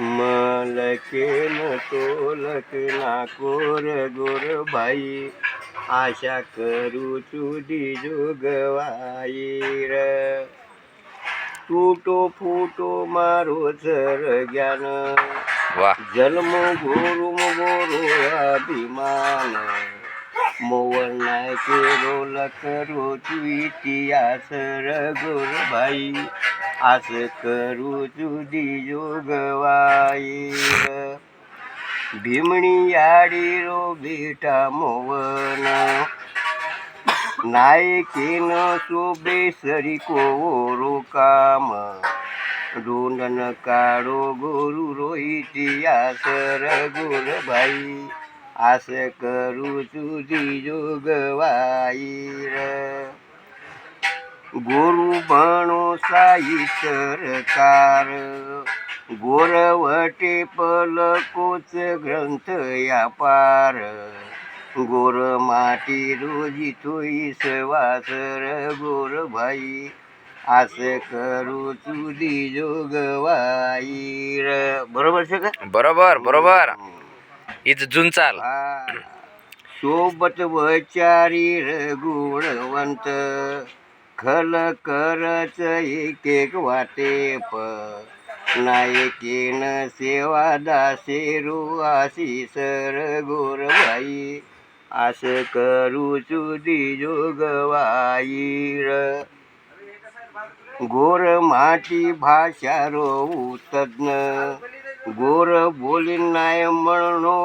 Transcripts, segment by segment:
મલકે ન તોલક ના કોર ગોર ભાઈ આશા કરું છું દીજો ગવાઈ ર. તૂટો ફૂટો મારો સર જ્ઞાન. જન્મ ગોરું ગોરું અભિમાન. नाही रोल लकरो चुईटी इतिहास रगोर भाई आस करू तुझी जोगवाई भीमणी आडी रो बेटा मोवन नायकेन शोभे सरी कोरो काम. दोंडन काढो गोरु रोहितियास रघुर भाई आस करू तुझी जोगवाई र गोरु बनो साई सरकार. गोरवटे पलकोच ग्रंथ या पार गोर माटी रोजी थोई सवासर गोर भाई. आस करू तुझी जोगवाई र बरोबर बरोबर. बरोबर इथं जून सोबत वचारी र खल करच एक एक वाटे प. नायकेन सेवा दासे रो आशीष र गोरबाई. आस करू चुदी जोगवाई र. गोर माटी भाषा रो तज्ञ. गोर बोली नाय म्हणो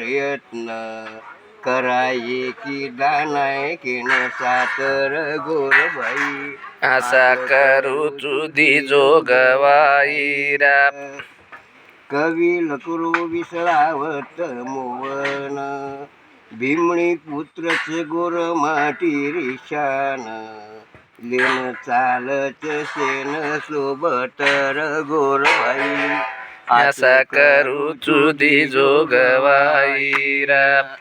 प्रयत्न कराये की दानाय केन सातर गोर बाई. आशा करू तुझी जोगवाईरा कवी लकरो विसरावत मोवन भीमणी पुत्रच गोर माटी रिशान. लेन चालत सेन सोबत र गोर आशा करू तुझी जोगवाईरा.